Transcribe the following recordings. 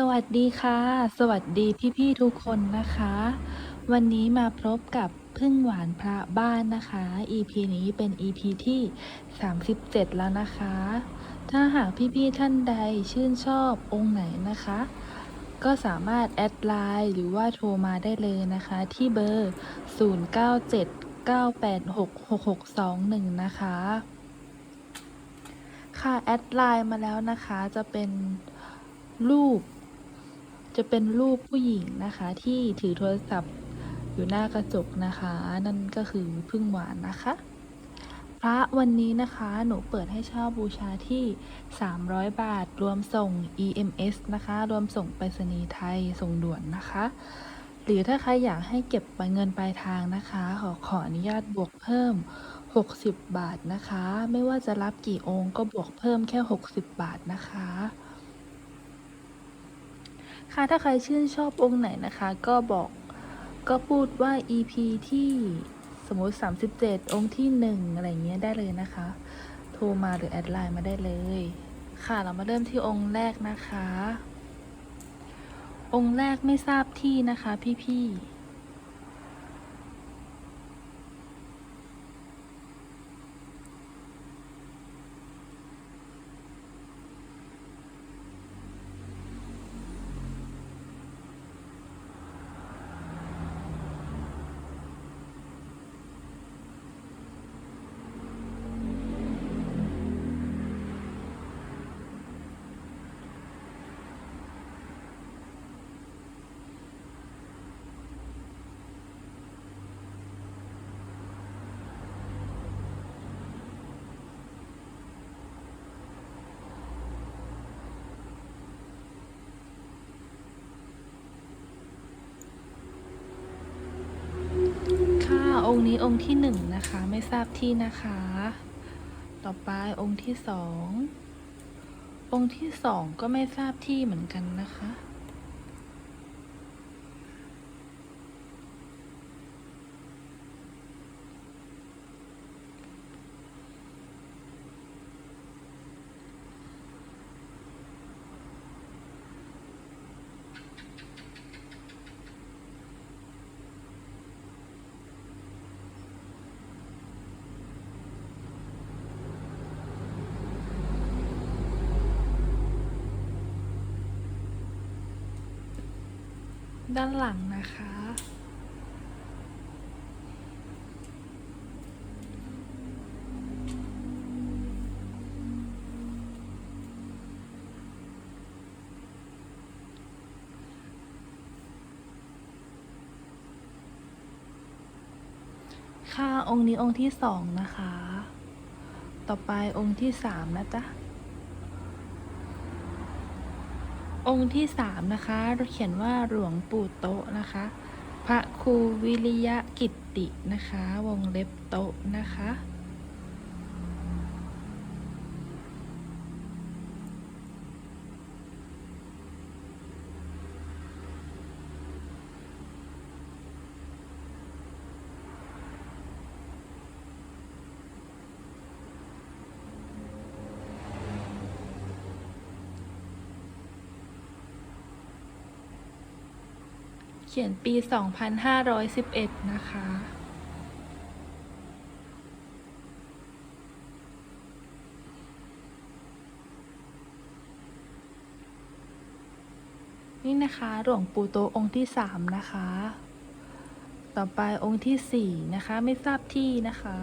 สวัสดีค่ะ สวัสดีพี่ๆทุกคนนะคะ วันนี้มาพบกับพึ่งหวานพระบ้านนะคะ EP นี้เป็น EP ที่ 37 แล้วนะคะ ถ้าหากพี่ๆท่านใดชื่นชอบองค์ไหนนะคะ ก็สามารถแอดไลน์หรือว่าโทรมาได้เลยนะคะ ที่เบอร์ 0979866621 นะคะ ค่ะ แอดไลน์มาแล้วนะคะจะเป็นรูป จะเป็นรูปผู้หญิงนะคะ ที่ถือโทรศัพท์อยู่หน้ากระจกนะคะ นั่นก็คือพึ่งหวานนะคะ พระวันนี้นะคะหนูเปิดให้เช่าบูชาที่ 300 บาท รวมส่ง EMS นะคะ รวมส่งไปรษณีย์ไทยส่งด่วนนะคะ หรือถ้าใครอยากให้เก็บเงินปลายทางนะคะ ขอขออนุญาตบวกเพิ่ม 60 บาทนะคะ ไม่ว่าจะรับกี่องค์ก็บวกเพิ่มแค่ 60 บาทนะคะ ค่ะถ้าใครชื่นชอบองค์ไหนนะคะ ก็บอกก็พูดว่า EP ที่สมมติ 37 องค์ที่ 1 อะไรเงี้ยได้เลยนะคะ โทรมาหรือแอดไลน์มาได้เลย ค่ะเรามาเริ่มที่องค์แรกนะคะ องค์แรกไม่ทราบที่นะคะพี่ๆ ค่ะ องค์นี้องค์ที่หนึ่งนะคะ ไม่ทราบที่นะคะ ต่อไปองค์ที่สององค์ที่สองก็ไม่ทราบที่เหมือนกันนะคะ ด้านหลังนะคะ ค่ะองค์นี้องค์ที่สองนะคะ ต่อไปองค์ที่สามนะจ๊ะ องค์ที่สามนะคะเราเขียนว่าหลวงปู่โตะนะคะ พระครูวิริยะกิตตินะคะ วงเล็บโตะนะคะ ขียนปี 2511 นะคะ นี่นะคะหลวงปู่โตองค์ที่สามนะคะ ต่อไปองค์ที่สี่นะคะ ไม่ทราบที่นะคะ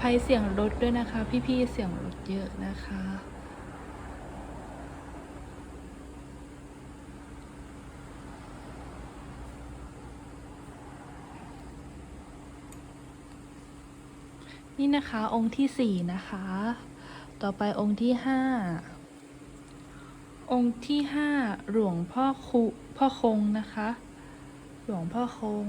ภัยเสียงรถด้วยนะคะ พี่ๆเสียงรถเยอะนะคะนี่นะคะ องค์ที่สี่นะคะ ต่อไปองค์ที่ห้าองค์ที่ห้าหลวงพ่อคุพ่อคงนะคะ หลวงพ่อคง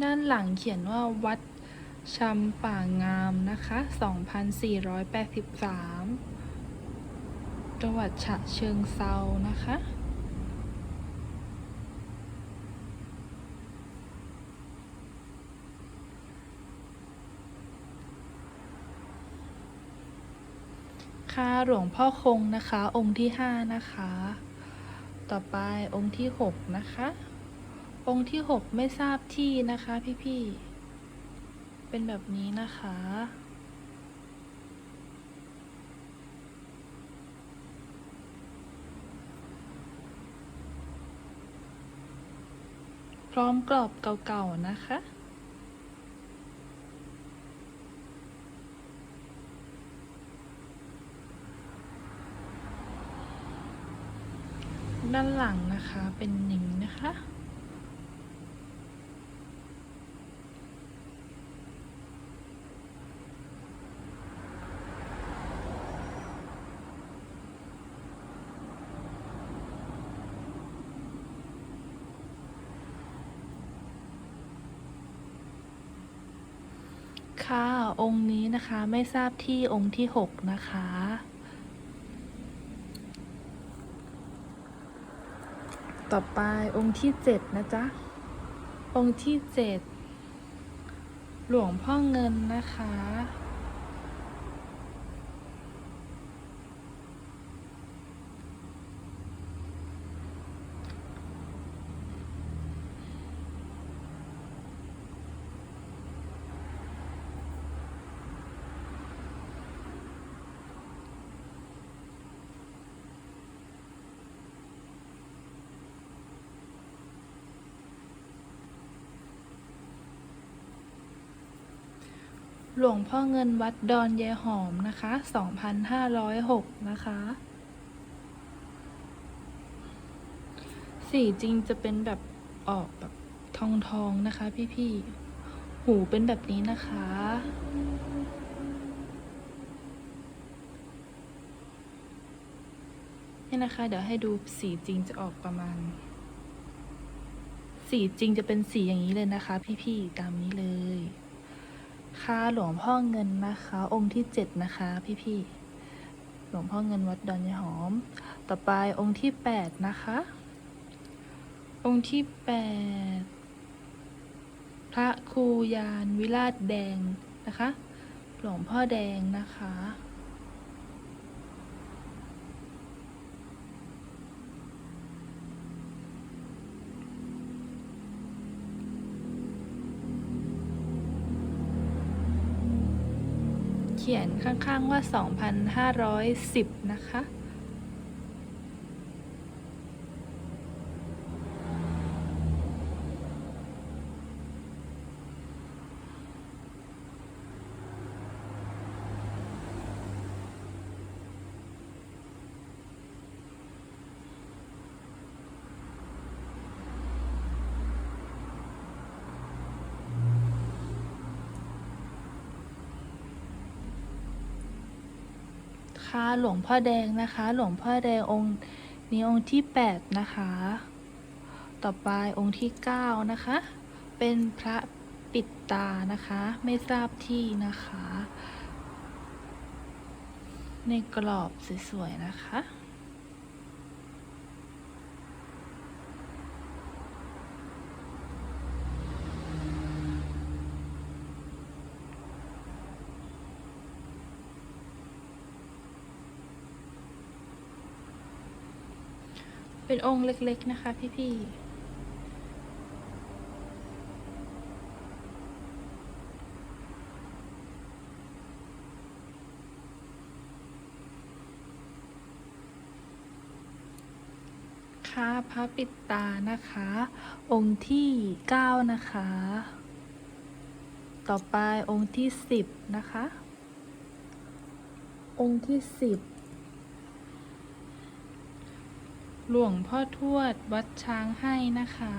ด้านหลังเขียนว่าวัดชำป่างามนะคะ 2483 จังหวัดฉะเชิงเซานะคะ ค่ะหลวงพ่อคงนะคะ องค์ที่ห้านะคะ ต่อไปองค์ที่หกนะคะ องค์ที่หกไม่ทราบที่นะคะพี่ๆ เป็นแบบนี้นะคะ พร้อมกรอบเก่าๆนะคะด้านหลังนะคะเป็นอย่างนี้นะคะ ค่ะ องค์ นะคะ ไม่ทราบที่องค์ที่หกนะคะ ต่อไปองค์ที่เจ็ดนะจ๊ะ องค์ที่เจ็ดหลวงพ่อเงินนะคะ หลวงพ่อเงินวัดดอนยายหอมนะคะ 2,506 นะคะ สีจริงจะเป็นแบบออกแบบทองทองนะคะ พี่ๆ หูเป็นแบบนี้นะคะ นี่นะคะ เดี๋ยวให้ดูสีจริงจะออกประมาณ สีจริงจะเป็นสีอย่างนี้เลยนะคะ พี่ๆ ตามนี้เลย ค่ะหลวงพ่อเงินนะคะ องค์ที่เจ็ดนะคะพี่ๆหลวงพ่อเงินวัดดอนยหอม ต่อไปองค์ที่แปดนะคะ องค์ที่แปดพระครูยานวิราชแดงนะคะ หลวงพ่อแดงนะคะ เขียนข้างๆว่า 2,510 นะคะ คะ หลวงพ่อแดงนะคะ หลวงพ่อแดงองค์นี้องค์ที่แปดนะคะ ต่อไปองค์ที่เก้านะคะ เป็นพระปิดตานะคะ ไม่ทราบที่นะคะ ในกรอบสวยๆนะคะ เป็นองค์เล็กๆนะคะ พี่ๆคะพระปิดตานะคะ องค์ที่ 9 นะคะ ต่อไปองค์ที่ 10 นะคะ องค์ที่ 10 หลวงพ่อทวดวัดช้างให้นะคะ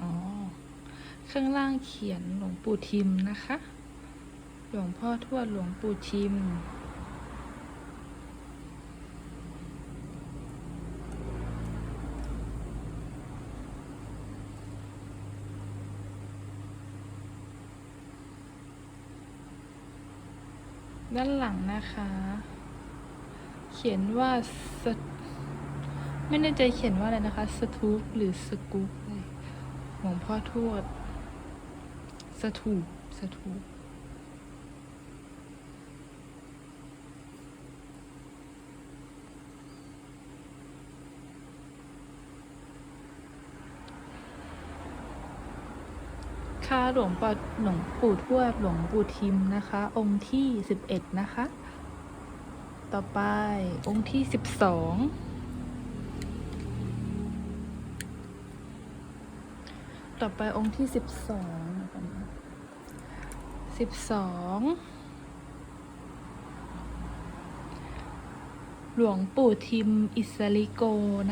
อ๋อ ข้างล่างเขียนหลวงปู่ทิมนะคะ หลวงพ่อทวดหลวงปู่ทิม ด้า นะคะ เขียนว่าสไม่แน่ใจเขียนว่าอะไรนะคะ สทูปหรือสกูปเลหลวงพ่อทวด สถูปสถูปค่ะหลวงปู่หลวงปู่ทวดหลวงปู่ทิมนะคะ องค์ที่สิบเอ็ดนะคะ ต่อไปองค์ที่สิบสองต่อไปองค์ที่สิบสองสิบสองหลวงปู่ทิมอิสริโก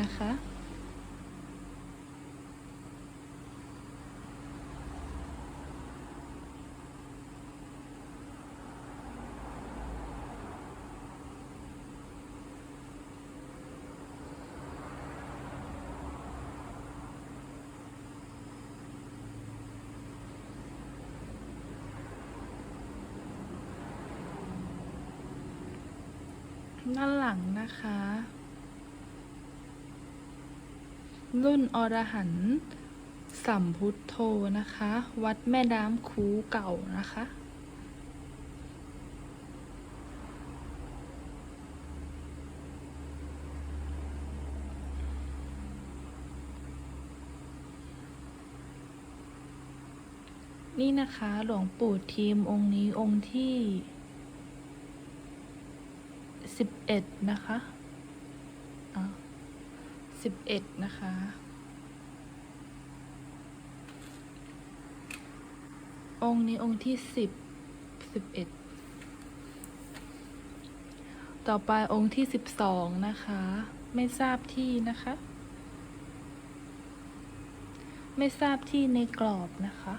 นะคะ ด้านหลังนะคะ รุ่นอรหันต์สัมพุทโธนะคะ วัดแม่น้ำคูเก่านะคะนี่นะคะ หลวงปู่ทีมองค์นี้องค์ที่ สิบเอ็ดนะคะอ่าสิบเอ็ดนะคะ องค์นี้องค์ที่สิบสิบเอ็ดต่อไปองค์ที่สิบสองนะคะ ไม่ทราบที่นะคะ ไม่ทราบที่ในกรอบนะคะ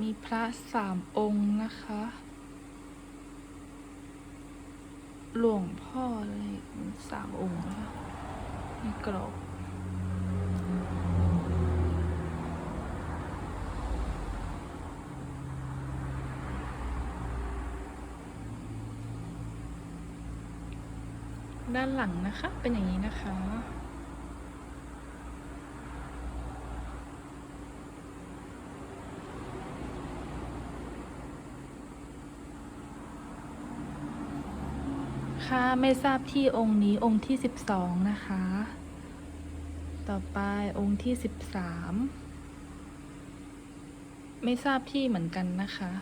มีพระสามองค์นะคะ หลวงพ่ออะไรสามองค์นะคะในกรอบด้านหลังนะคะ เป็นอย่างนี้นะคะ ไม่ทราบที่องค์นี้องค์ที่สิบสองนะคะ ต่อไปองค์ที่สิบสามไม่ทราบที่เหมือนกันนะคะ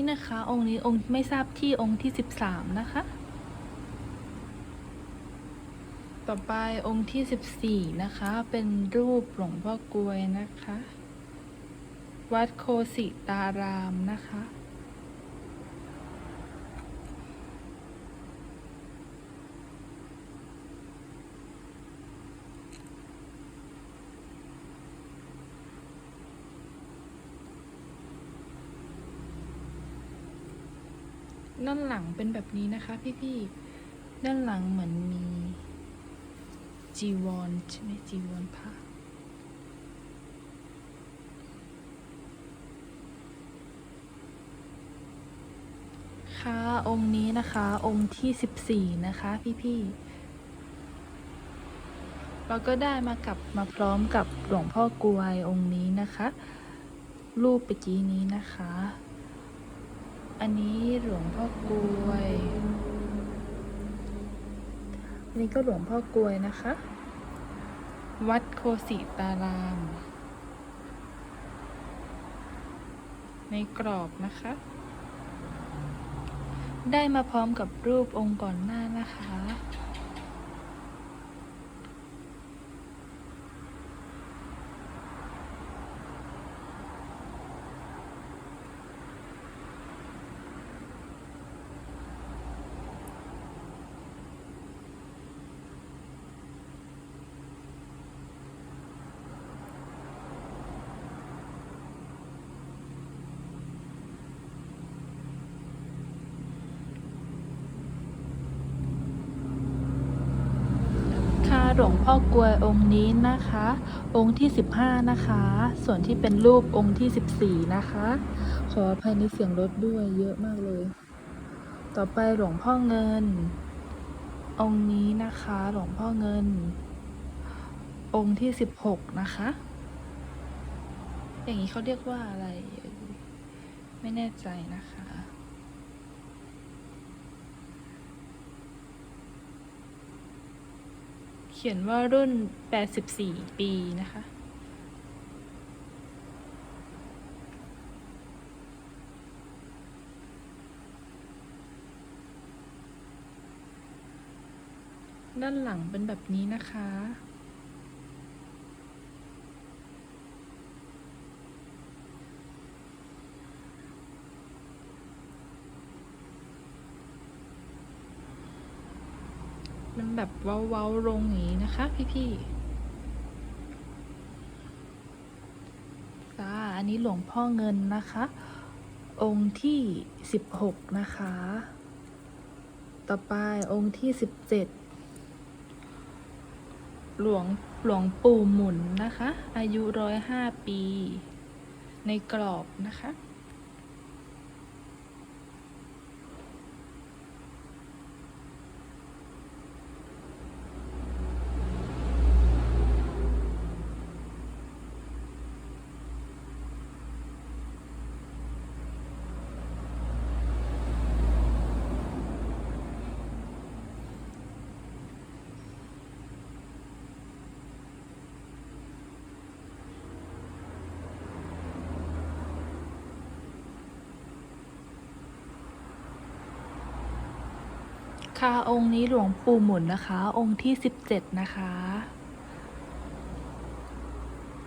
นี่นะคะ องค์นี้องค์ไม่ทราบที่องค์ที่สิบสามนะคะ ต่อไปองค์ที่สิบสี่นะคะ เป็นรูปหลวงพ่อกลวยนะคะ วัดโคสิตารามนะคะ ด้านหลังเป็นแบบนี้นะคะ พี่ๆ ด้านหลังเหมือนมี จีวรใช่ไหมจีวรผ้าค่ะองค์นี้นะคะองค์ที่สิบสี่นะคะ พี่ๆเราก็ได้มากับมาพร้อมกับหลวงพ่อกวยองค์นี้นะคะ รูปเมื่อกี้นี้นะคะ อันนี้หลวงพ่อกลวย อันนี้ก็หลวงพ่อกลวยนะคะ วัดโคสิตาราม ในกรอบนะคะ ได้มาพร้อมกับรูปองค์ก่อนหน้านะคะ หลวงพ่อกลวยองค์นี้นะคะ องค์ที่ 15 นะคะ ส่วนที่เป็นรูปองค์ที่ 14 นะคะ ขออภัยในเสียงรถด้วยเยอะมากเลย ต่อไปหลวงพ่อเงิน องค์นี้นะคะ หลวงพ่อเงิน องค์ที่ 16 นะคะ อย่างนี้เขาเรียกว่าอะไร ไม่แน่ใจนะคะ เขียนว่ารุ่น 84 ปีนะคะ ด้านหลังเป็นแบบนี้นะคะ แบบเว้าๆลงอย่างนี้นะคะ พี่ๆจ้าอันนี้หลวงพ่อเงินนะคะ องค์ที่สิบหกนะคะ ต่อไปองค์ที่สิบเจ็ดหลวงหลวงปู่หมุนนะคะ อายุร้อยห้าปี ในกรอบนะคะ ค่ะองค์นี้หลวงปู่หมุนนะคะ องค์ที่สิบเจ็ดนะคะ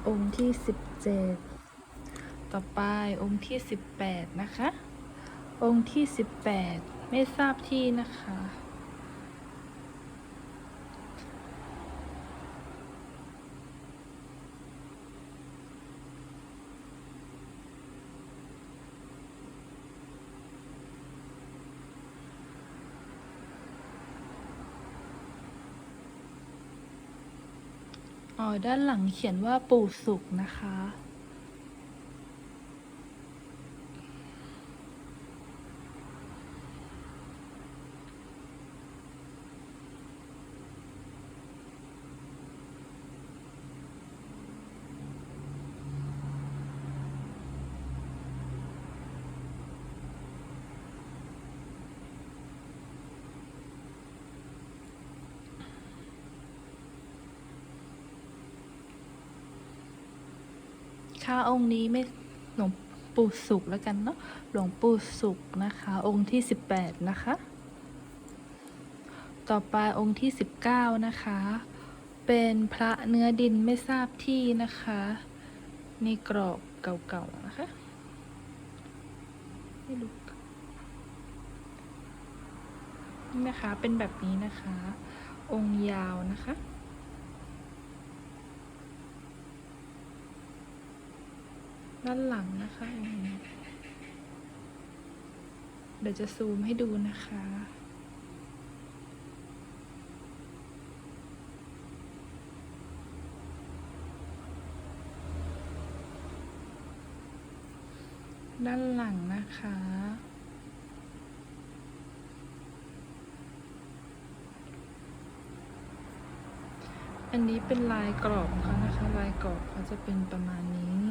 องค์ที่สิบเจ็ดต่อไปองค์ที่สิบแปดนะคะ องค์ที่สิบแปดไม่ทราบที่นะคะ ด้านหลังเขียนว่าปู่สุขนะคะ ค่ะองค์นี้ไม่หลวงปู่สุขแล้วกันเนาะหลวงปู่สุขนะคะ องค์ที่สิบแปดนะคะ ต่อไปองค์ที่สิบเก้านะคะ เป็นพระเนื้อดินไม่ทราบที่นะคะนี่กรอบเก่าๆนะคะไม่รู้นี่นะคะเป็นแบบนี้นะคะ องค์ยาวนะคะ ด้านหลังนะคะเดี๋ยวจะซูมให้ดูนะคะ ด้านหลังนะคะอันนี้เป็นลายกรอบเขานะคะ ลายกรอบเขาจะเป็นประมาณนี้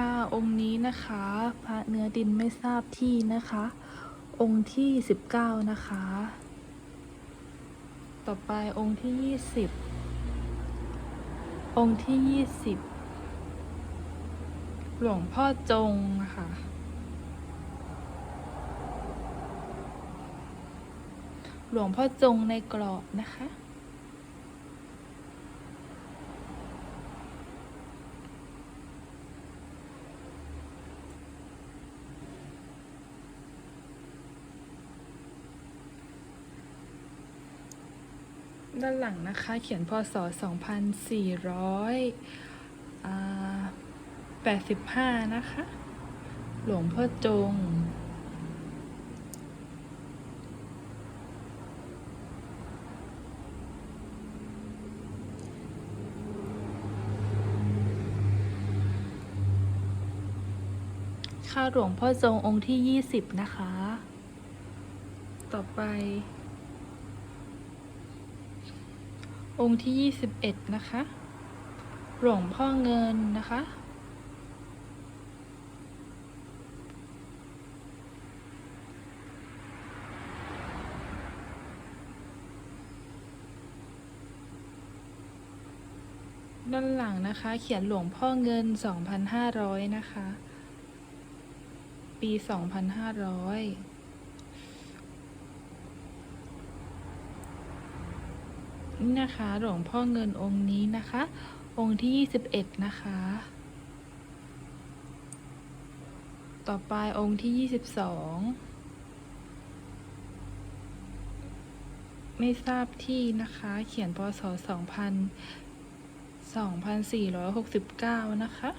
ค่ะองค์นี้นะคะพระเนื้อดินไม่ทราบที่นะคะ องค์ที่สิบเก้านะคะ ต่อไปองค์ที่ยี่สิบองค์ที่ยี่สิบหลวงพ่อจงนะคะหลวงพ่อจงในกรอบนะคะ ด้านหลังนะคะ เขียนพศ 2485 นะคะ หลวงพ่อจงค่ะหลวงพ่อจงองค์ที่ 20 นะคะ ต่อไป องค์ที่ 21 นะคะ หลวงพ่อเงินนะคะ ด้านหลังนะคะ เขียนหลวงพ่อเงิน 2,500 นะคะ ปี 2,500 นี่นะคะ หลวงพ่อเงินองค์นี้นะคะ องค์ที่ 21 นะคะ ต่อไปองค์ที่ 22 ไม่ทราบที่นะคะ เขียนพศ 2000 2469 นะคะ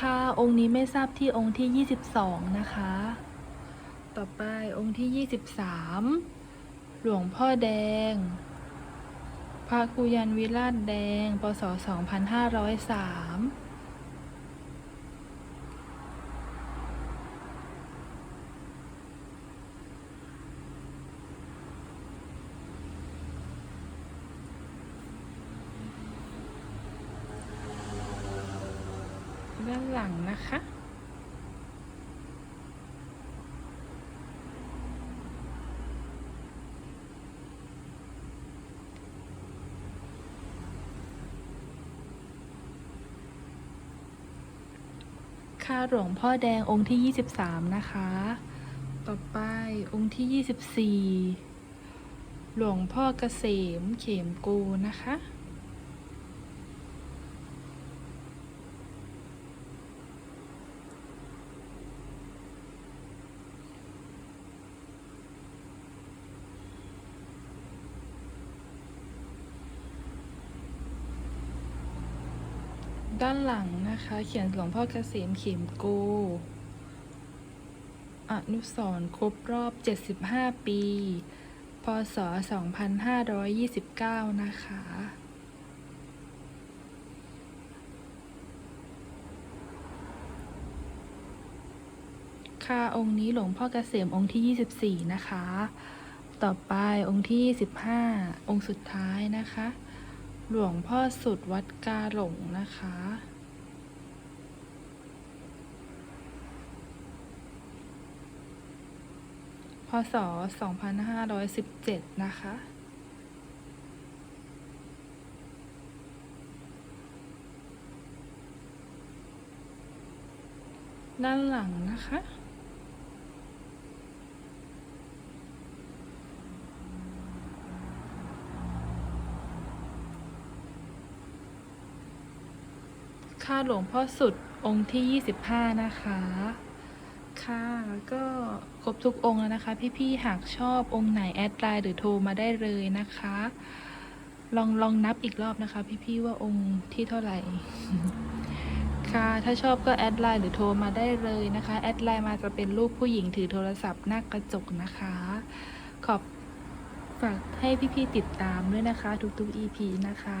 ค่ะ องค์นี้ไม่ทราบที่องค์ที่ 22 นะคะ ต่อไปองค์ที่ 23 หลวงพ่อแดง พระกุยันวิราชแดง ปศ 2503 หลังนะคะค่ะหลวงพ่อแดงองค์ที่ 23 นะคะ ต่อไปองค์ที่ 24 หลวงพ่อเกษมเขมกูนะคะ ด้านหลังนะคะ เขียนหลวงพ่อเกษมเข็มโกอนุสรครบรอบ 75 ปี พศ 2529 นะคะ ค่ะองค์นี้หลวงพ่อเกษมองค์ที่ 24 นะคะ ต่อไปองค์ที่ 15 องค์สุดท้ายนะคะ หลวงพ่อสุดวัดกาหลงนะคะ พศ 2517 นะคะ ด้านหลังนะคะ ค่า หลวงพ่อสุดองค์ที่ 25 นะคะ ค่ะก็ครบทุกองค์แล้วนะคะ พี่ๆ หากชอบองค์ไหนแอดไลน์หรือโทรมาได้เลยนะคะ ลองลองนับอีกรอบนะคะ พี่ๆ ว่าองค์ที่เท่าไหร่ ค่ะ ถ้าชอบก็แอดไลน์หรือโทรมาได้เลยนะคะ แอดไลน์มาจะเป็นรูปผู้หญิงถือโทรศัพท์หน้ากระจกนะคะ ขอบฝากให้พี่ๆ ติดตามด้วยนะคะ ทุกๆ EP นะคะ